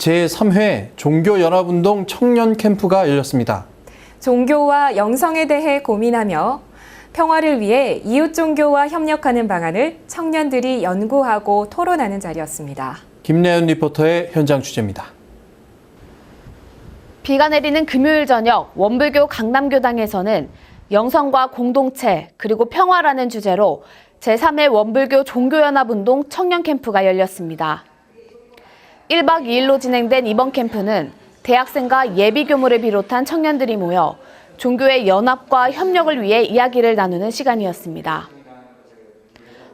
제3회 종교연합운동 청년 캠프가 열렸습니다. 종교와 영성에 대해 고민하며 평화를 위해 이웃 종교와 협력하는 방안을 청년들이 연구하고 토론하는 자리였습니다. 김래연 리포터의 현장 취재입니다. 비가 내리는 금요일 저녁 원불교 강남교당에서는 영성과 공동체 그리고 평화라는 주제로 제3회 원불교 종교연합운동 청년 캠프가 열렸습니다. 1박 2일로 진행된 이번 캠프는 대학생과 예비 교무를 비롯한 청년들이 모여 종교의 연합과 협력을 위해 이야기를 나누는 시간이었습니다.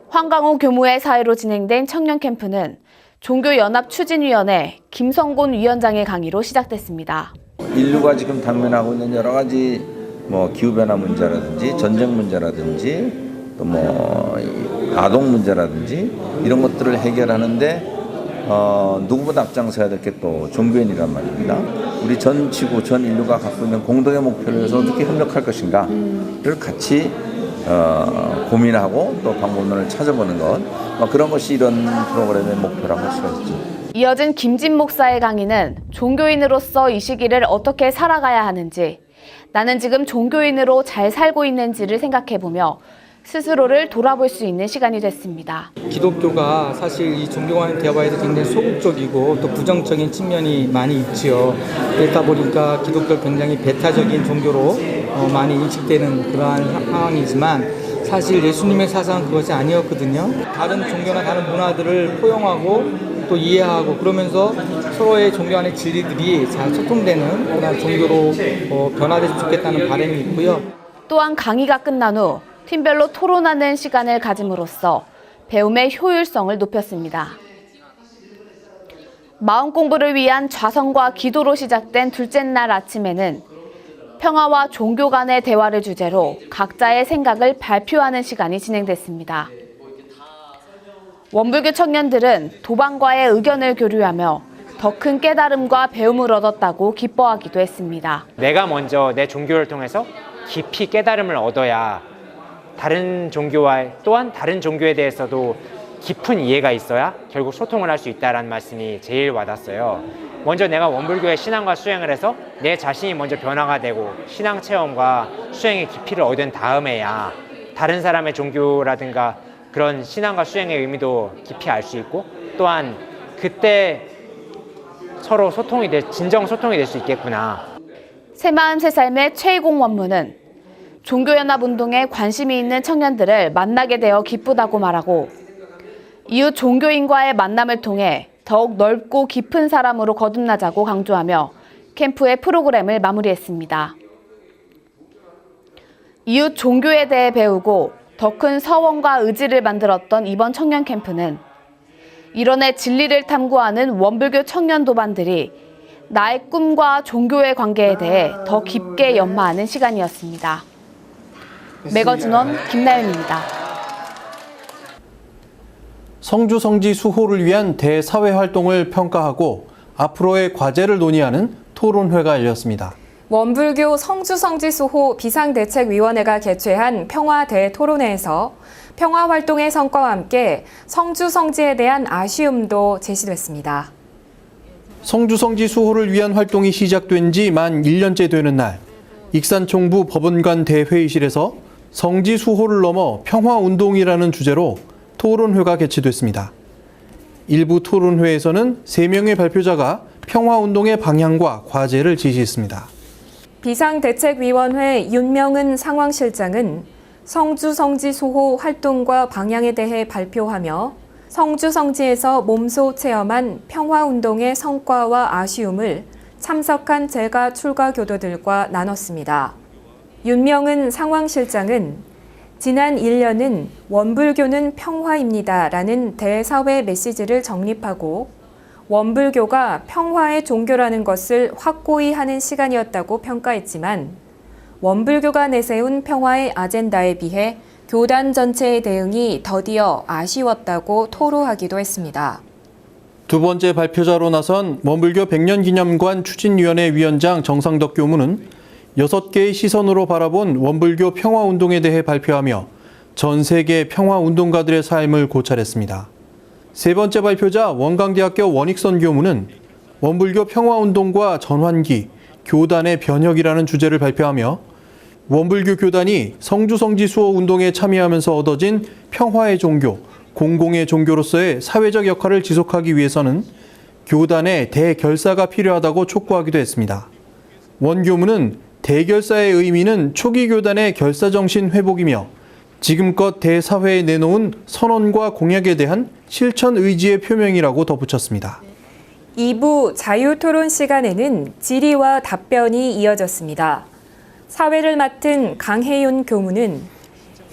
황강호 교무의 사회로 진행된 청년 캠프는 종교연합 추진위원회 김성곤 위원장의 강의로 시작됐습니다. 인류가 지금 당면하고 있는 여러 가지 뭐 기후 변화 문제라든지 전쟁 문제라든지 또 뭐 아동 문제라든지 이런 것들을 해결하는데 어, 누구보다 앞장서야 될 게 또 종교인이란 말입니다. 우리 전 지구 전 인류가 갖고 있는 공동의 목표를 위해서 어떻게 협력할 것인가를 같이 어, 고민하고 또 방법론을 찾아보는 것 뭐 그런 것이 이런 프로그램의 목표라고 할 수가 있죠. 이어진 김진 목사의 강의는 종교인으로서 이 시기를 어떻게 살아가야 하는지, 나는 지금 종교인으로 잘 살고 있는지를 생각해 보며 스스로를 돌아볼 수 있는 시간이 됐습니다. 기독교가 사실 이 종교와의 대화에서 굉장히 소극적이고 또 부정적인 측면이 많이 있지요. 그러다 보니까 기독교 굉장히 배타적인 종교로 어, 많이 인식되는 그러한 사- 상황이지만 사실 예수님의 사상은 그것이 아니었거든요. 다른 종교나 다른 문화들을 포용하고 또 이해하고 그러면서 서로의 종교 안의 진리들이 잘 소통되는 그런 종교로 어, 변화됐으면 좋겠다는 바람이 있고요. 또한 강의가 끝난 후 팀별로 토론하는 시간을 가짐으로써 배움의 효율성을 높였습니다. 마음 공부를 위한 좌성과 기도로 시작된 둘째 날 아침에는 평화와 종교 간의 대화를 주제로 각자의 생각을 발표하는 시간이 진행됐습니다. 원불교 청년들은 도반과의 의견을 교류하며 더 큰 깨달음과 배움을 얻었다고 기뻐하기도 했습니다. 내가 먼저 내 종교를 통해서 깊이 깨달음을 얻어야 다른 종교와 또한 다른 종교에 대해서도 깊은 이해가 있어야 결국 소통을 할 수 있다는 말씀이 제일 와닿았어요. 먼저 내가 원불교의 신앙과 수행을 해서 내 자신이 먼저 변화가 되고 신앙 체험과 수행의 깊이를 얻은 다음에야 다른 사람의 종교라든가 그런 신앙과 수행의 의미도 깊이 알 수 있고 또한 그때 서로 소통이 될 진정 소통이 될 수 있겠구나. 새마음 새삶의 최희공 원무는 종교연합 운동에 관심이 있는 청년들을 만나게 되어 기쁘다고 말하고 이웃 종교인과의 만남을 통해 더욱 넓고 깊은 사람으로 거듭나자고 강조하며 캠프의 프로그램을 마무리했습니다. 이웃 종교에 대해 배우고 더 큰 서원과 의지를 만들었던 이번 청년 캠프는 이론의 진리를 탐구하는 원불교 청년 도반들이 나의 꿈과 종교의 관계에 대해 더 깊게 연마하는 시간이었습니다. 매거진원 김나연입니다. 성주 성지 수호를 위한 대사회 활동을 평가하고 앞으로의 과제를 논의하는 토론회가 열렸습니다. 원불교 성주 성지 수호 비상대책위원회가 개최한 평화 대 토론회에서 평화 활동의 성과와 함께 성주 성지에 대한 아쉬움도 제시됐습니다. 성주 성지 수호를 위한 활동이 시작된 지 만 1년째 되는 날 익산총부 법원관 대회의실에서 성지 수호를 넘어 평화 운동이라는 주제로 토론회가 개최됐습니다. 일부 토론회에서는 3명의 발표자가 평화 운동의 방향과 과제를 지시했습니다. 비상대책위원회 윤명은 상황실장은 성주 성지 수호 활동과 방향에 대해 발표하며 성주 성지에서 몸소 체험한 평화운동의 성과와 아쉬움을 참석한 제가 출가 교도들과 나눴습니다. 윤명은 상황실장은 지난 1년은 원불교는 평화입니다. 라는 대사회 메시지를 정립하고 원불교가 평화의 종교라는 것을 확고히 하는 시간이었다고 평가했지만 원불교가 내세운 평화의 아젠다에 비해 교단 전체의 대응이 더디어 아쉬웠다고 토로하기도 했습니다. 두 번째 발표자로 나선 원불교 100년 기념관 추진위원회 위원장 정상덕 교무는 6개의 시선으로 바라본 원불교 평화운동에 대해 발표하며 전 세계 평화운동가들의 삶을 고찰했습니다. 세 번째 발표자 원광대학교 원익선 교무는 원불교 평화운동과 전환기, 교단의 변혁이라는 주제를 발표하며 원불교 교단이 성주성지 수호 운동에 참여하면서 얻어진 평화의 종교, 공공의 종교로서의 사회적 역할을 지속하기 위해서는 교단의 대결사가 필요하다고 촉구하기도 했습니다. 원교무는 대결사의 의미는 초기 교단의 결사 정신 회복이며 지금껏 대사회에 내놓은 선언과 공약에 대한 실천 의지의 표명이라고 덧붙였습니다. 2부 자유 토론 시간에는 질의와 답변이 이어졌습니다. 사회를 맡은 강혜윤 교무는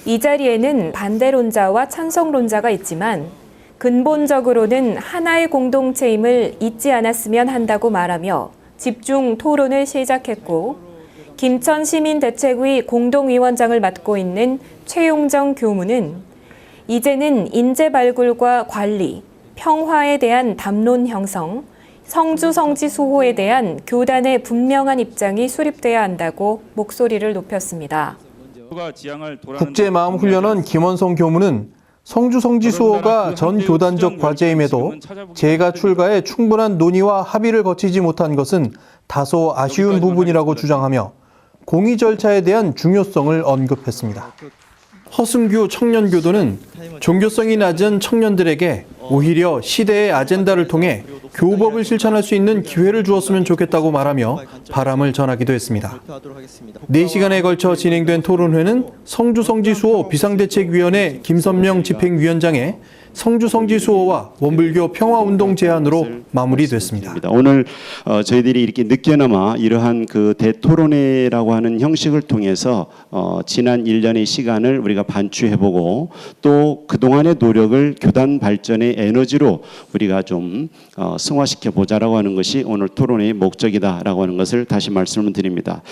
이 자리에는 반대론자와 찬성론자가 있지만 근본적으로는 하나의 공동체임을 잊지 않았으면 한다고 말하며 집중 토론을 시작했고 김천 시민대책위 공동위원장을 맡고 있는 최용정 교무는 이제는 인재 발굴과 관리, 평화에 대한 담론 형성, 성주 성지 수호에 대한 교단의 분명한 입장이 수립돼야 한다고 목소리를 높였습니다. 국제 마음 훈련원 김원성 교무는 성주 성지 수호가 전 교단적 과제임에도 제가 출가에 충분한 논의와 합의를 거치지 못한 것은 다소 아쉬운 부분이라고 주장하며 공의 절차에 대한 중요성을 언급했습니다. 허승규 청년교도는 종교성이 낮은 청년들에게 오히려 시대의 아젠다를 통해 교법을 실천할 수 있는 기회를 주었으면 좋겠다고 말하며 바람을 전하기도 했습니다. 4시간에 걸쳐 진행된 토론회는 성주성지수호 비상대책위원회 김선명 집행위원장의 성주 성지 수호와 원불교 평화운동 제안으로 마무리됐습니다. 오늘 어, 저희들이 이렇게 늦게나마 이러한 그 대토론회라고 하는 형식을 통해서 어, 지난 1년의 시간을 우리가 반추해보고 또 그동안의 노력을 교단 발전의 에너지로 우리가 좀 어, 승화시켜 보자라고 하는 것이 오늘 토론의 목적이다라고 하는 것을 다시 말씀을 드립니다.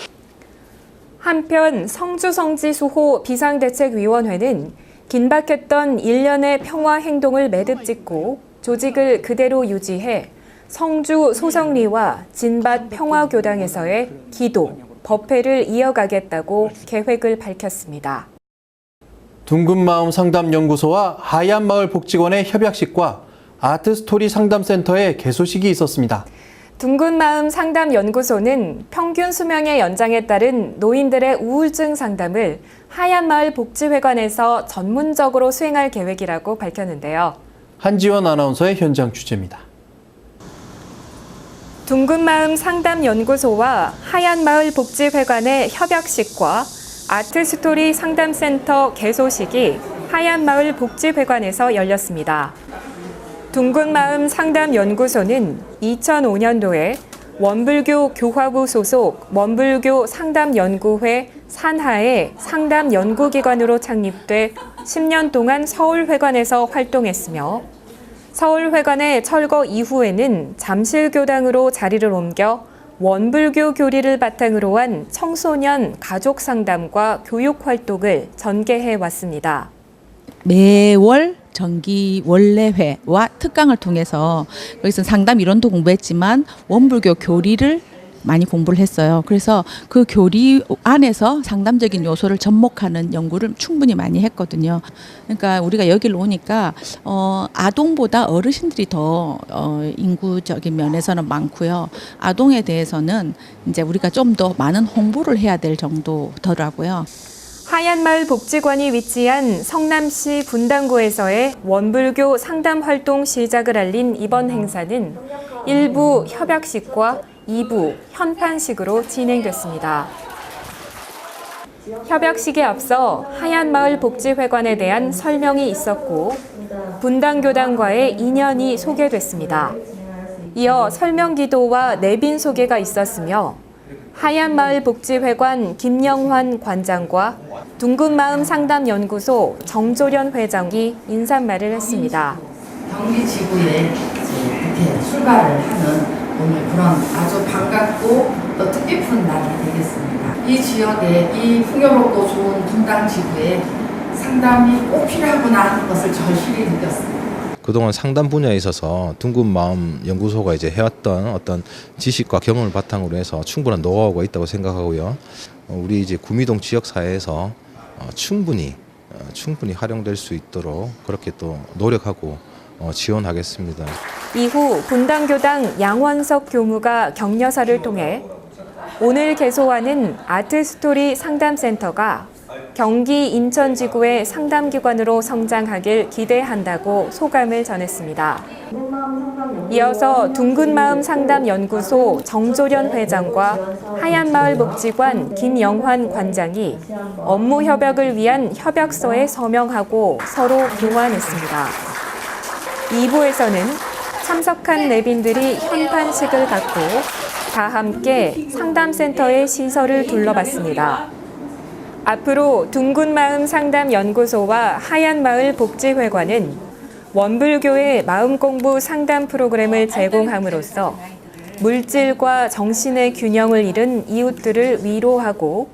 한편 성주성지 수호 비상대책위원회는 긴박했던 일련의 평화 행동을 매듭 짓고 조직을 그대로 유지해 성주 소성리와 진밭 평화교당에서의 기도, 법회를 이어가겠다고 계획을 밝혔습니다. 둥근마음 상담연구소와 하얀마을 복지관의 협약식과 아트스토리 상담센터의 개소식이 있었습니다. 둥근 마음 상담 연구소는 평균 수명의 연장에 따른 노인들의 우울증 상담을 하얀 마을 복지회관에서 전문적으로 수행할 계획이라고 밝혔는데요. 한지원 아나운서의 현장 취재입니다. 둥근 마음 상담 연구소와 하얀 마을 복지회관의 협약식과 아트 스토리 상담센터 개소식이 하얀 마을 복지회관에서 열렸습니다. 둥근마음 상담연구소는 2005년도에 원불교 교화부 소속 원불교 상담연구회 산하의 상담연구기관으로 창립돼 10년 동안 서울회관에서 활동했으며 서울회관의 철거 이후에는 잠실교당으로 자리를 옮겨 원불교 교리를 바탕으로 한 청소년 가족 상담과 교육 활동을 전개해 왔습니다. 매월 정기 원래회와 특강을 통해서 거기서 상담 이론도 공부했지만 원불교 교리를 많이 공부를 했어요. 그래서 그 교리 안에서 상담적인 요소를 접목하는 연구를 충분히 많이 했거든요. 그러니까 우리가 여기를 오니까 어, 아동보다 어르신들이 더 어, 인구적인 면에서는 많고요. 아동에 대해서는 이제 우리가 좀 더 많은 홍보를 해야 될 정도더라고요. 하얀마을 복지관이 위치한 성남시 분당구에서의 원불교 상담 활동 시작을 알린 이번 행사는 일부 협약식과 2부 현판식으로 진행됐습니다. 협약식에 앞서 하얀마을 복지회관에 대한 설명이 있었고 분당교당과의 인연이 소개됐습니다. 이어 설명기도와 내빈 소개가 있었으며 하얀마을 복지회관 김영환 관장과 둥근마음 상담연구소 정조련 회장이 인사말을 했습니다. 경기 지구에 이렇게 출가를 하는 오늘 그런 아주 반갑고 또 뜻깊은 날이 되겠습니다. 이 지역에 이 풍요롭고 좋은 분당 지구에 상담이 꼭 필요하구나 하는 것을 절실히 느꼈습니다. 그동안 상담 분야에 있어서 둥근 마음 연구소가 이제 해왔던 어떤 지식과 경험을 바탕으로 해서 충분한 노하우가 있다고 생각하고요. 어, 우리 이제 구미동 지역 사회에서 어, 충분히 어, 충분히 활용될 수 있도록 그렇게 또 노력하고 어, 지원하겠습니다. 이후 분당교당 양원석 교무가 격려사를 통해 오늘 개소하는 아트스토리 상담센터가 경기 인천 지구의 상담기관으로 성장하길 기대한다고 소감을 전했습니다. 이어서 둥근마음 상담연구소 정조련 회장과 하얀마을 복지관 김영환 관장이 업무 협약을 위한 협약서에 서명하고 서로 교환했습니다. 2부에서는 참석한 내빈들이 현판식을 갖고 다 함께 상담센터의 시설을 둘러봤습니다. 앞으로 둥근마음 상담연구소와 하얀마을 복지회관은 원불교의 마음공부 상담 프로그램을 제공함으로써 물질과 정신의 균형을 잃은 이웃들을 위로하고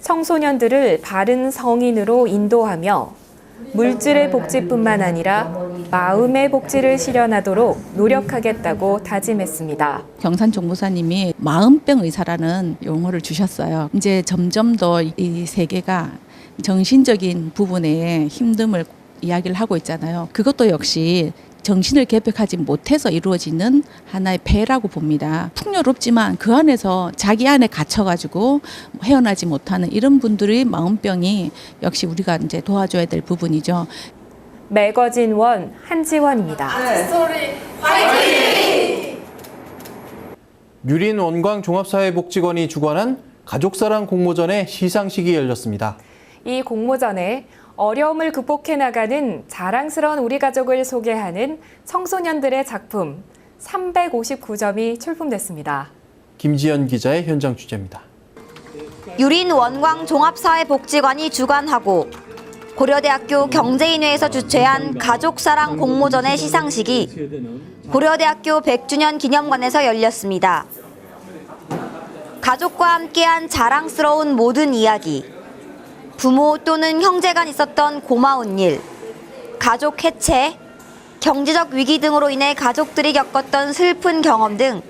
청소년들을 바른 성인으로 인도하며 물질의 복지뿐만 아니라 마음의 복지를 실현하도록 노력하겠다고 다짐했습니다. 경산 종무사님이 마음병 의사라는 용어를 주셨어요. 이제 점점 더 이 세계가 정신적인 부분에 힘듦을 이야기를 하고 있잖아요. 그것도 역시 정신을 개벽하지 못해서 이루어지는 하나의 배라고 봅니다. 풍요롭지만 그 안에서 자기 안에 갇혀가지고 헤어나지 못하는 이런 분들의 마음병이 역시 우리가 이제 도와줘야 될 부분이죠. 매거진 원 한지원입니다. 유린 원광 종합사회복지관이 주관한 가족사랑 공모전의 시상식이 열렸습니다. 이 공모전에 어려움을 극복해 나가는 자랑스러운 우리 가족을 소개하는 청소년들의 작품 359점이 출품됐습니다. 김지연 기자의 현장 취재입니다. 유린 원광 종합사회복지관이 주관하고 고려대학교 경제인회에서 주최한 가족사랑 공모전의 시상식이 고려대학교 100주년 기념관에서 열렸습니다. 가족과 함께한 자랑스러운 모든 이야기, 부모 또는 형제 간 있었던 고마운 일, 가족 해체, 경제적 위기 등으로 인해 가족들이 겪었던 슬픈 경험 등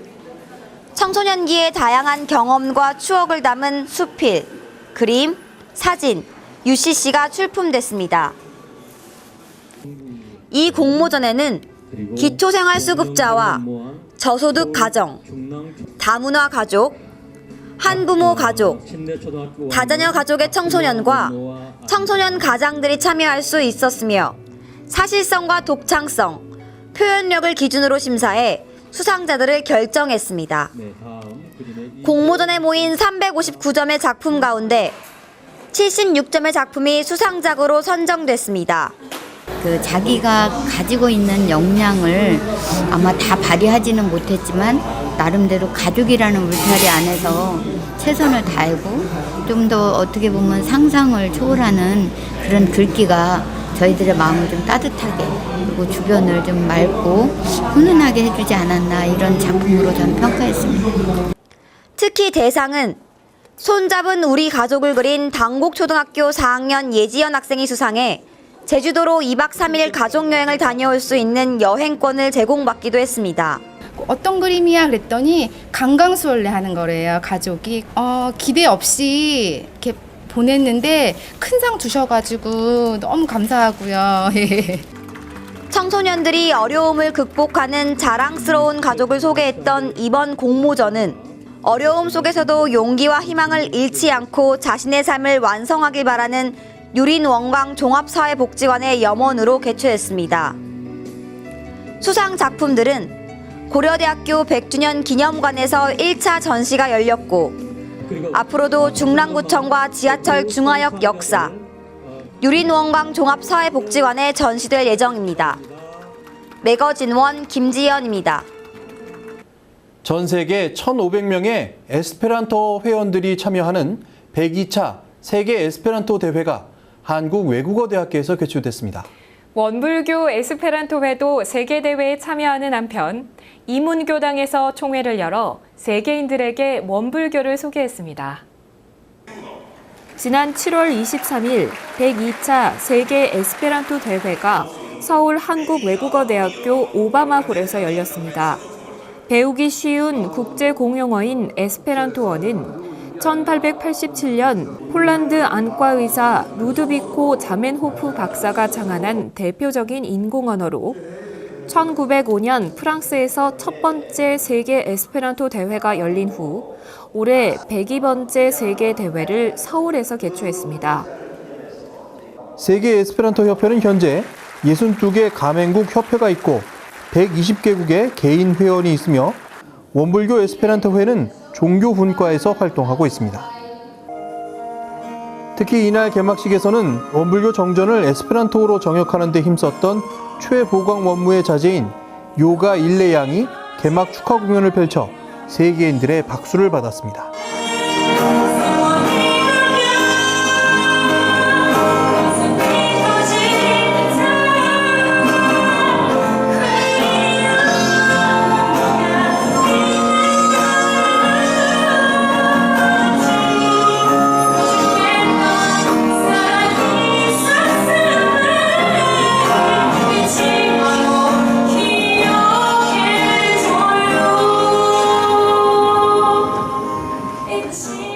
청소년기의 다양한 경험과 추억을 담은 수필, 그림, 사진, UCC가 출품됐습니다. 이 공모전에는 기초생활수급자와 저소득 가정, 다문화 가족, 한부모 가족, 다자녀 가족의 청소년과 청소년 가장들이 참여할 수 있었으며 사실성과 독창성, 표현력을 기준으로 심사해 수상자들을 결정했습니다. 공모전에 모인 359점의 작품 가운데 76점의 작품이 수상작으로 선정됐습니다. 그 자기가 가지고 있는 역량을 아마 다 발휘하지는 못했지만 나름대로 가족이라는 울타리 안에서 최선을 다하고 좀 더 어떻게 보면 상상을 초월하는 그런 글귀가 저희들의 마음을 좀 따뜻하게 그리고 주변을 좀 맑고 훈훈하게 해주지 않았나 이런 작품으로 저는 평가했습니다. 특히 대상은 손잡은 우리 가족을 그린 당곡초등학교 4학년 예지연 학생이 수상해 제주도로 2박 3일 가족여행을 다녀올 수 있는 여행권을 제공받기도 했습니다. 어떤 그림이야? 그랬더니 강강수월래 하는 거래요 가족이. 어, 기대 없이 이렇게 보냈는데 큰 상 주셔가지고 너무 감사하고요. 청소년들이 어려움을 극복하는 자랑스러운 가족을 소개했던 이번 공모전은 어려움 속에서도 용기와 희망을 잃지 않고 자신의 삶을 완성하길 바라는 유린 원광 종합사회복지관의 염원으로 개최했습니다. 수상 작품들은 고려대학교 100주년 기념관에서 1차 전시가 열렸고 앞으로도 중랑구청과 지하철 중화역 역사, 유린원광 종합사회복지관에 전시될 예정입니다. 매거진원 김지연입니다. 전 세계 1,500명의 에스페란토 회원들이 참여하는 102차 세계 에스페란토 대회가 한국 외국어대학교에서 개최됐습니다. 원불교 에스페란토회도 세계대회에 참여하는 한편 이문교당에서 총회를 열어 세계인들에게 원불교를 소개했습니다. 지난 7월 23일 102차 세계 에스페란토 대회가 서울 한국외국어대학교 오바마홀에서 열렸습니다. 배우기 쉬운 국제공용어인 에스페란토어는 1887년 폴란드 안과 의사 루드비코 자멘호프 박사가 창안한 대표적인 인공 언어로 1905년 프랑스에서 첫 번째 세계 에스페란토 대회가 열린 후 올해 102번째 세계 대회를 서울에서 개최했습니다. 세계 에스페란토 협회는 현재 62개 가맹국 협회가 있고 120개국의 개인 회원이 있으며 원불교 에스페란토 회는 종교 분과에서 활동하고 있습니다. 특히 이날 개막식에서는 원불교 정전을 에스페란토로 정역하는 데 힘썼던 최보광 원무의 자제인 요가 일레양이 개막 축하 공연을 펼쳐 세계인들의 박수를 받았습니다.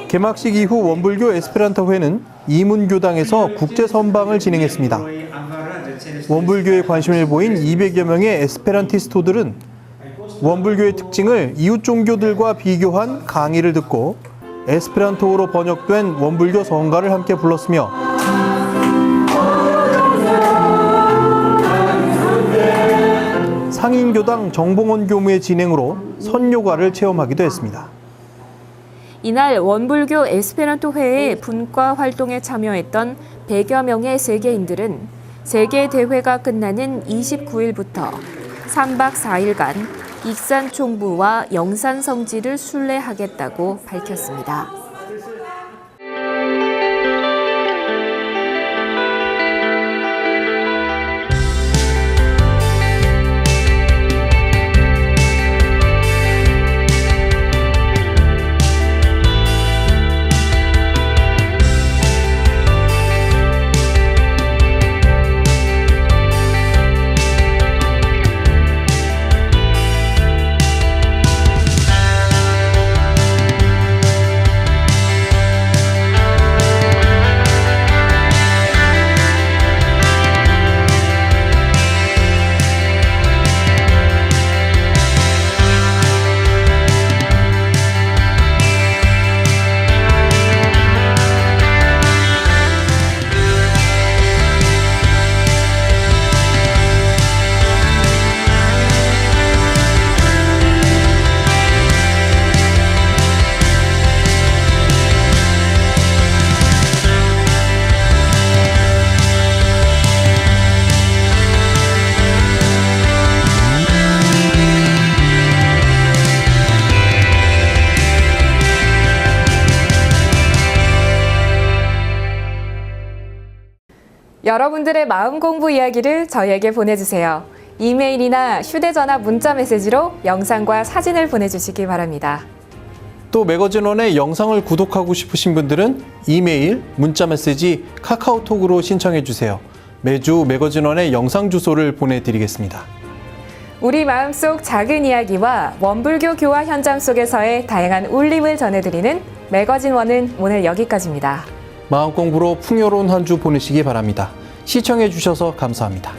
개막식 이후 원불교 에스페란토 회는 이문교당에서 국제 선방을 진행했습니다. 원불교에 관심을 보인 200여 명의 에스페란티스토들은 원불교의 특징을 이웃 종교들과 비교한 강의를 듣고 에스페란토로 번역된 원불교 성가를 함께 불렀으며 상인교당 정봉원 교무의 진행으로 선요가를 체험하기도 했습니다. 이날 원불교 에스페란토 회의 분과 활동에 참여했던 100여 명의 세계인들은 세계 대회가 끝나는 29일부터 3박 4일간 익산 총부와 영산 성지를 순례하겠다고 밝혔습니다. 여러분들의 마음 공부 이야기를 저희에게 보내주세요. 이메일이나 휴대전화 문자 메시지로 영상과 사진을 보내주시기 바랍니다. 또 매거진원의 영상을 구독하고 싶으신 분들은 이메일, 문자 메시지, 카카오톡으로 신청해 주세요. 매주 매거진원의 영상 주소를 보내드리겠습니다. 우리 마음속 작은 이야기와 원불교 교화 현장 속에서의 다양한 울림을 전해드리는 매거진 원은 오늘 여기까지입니다. 마음 공부로 풍요로운 한 주 보내시기 바랍니다. 시청해 주셔서 감사합니다.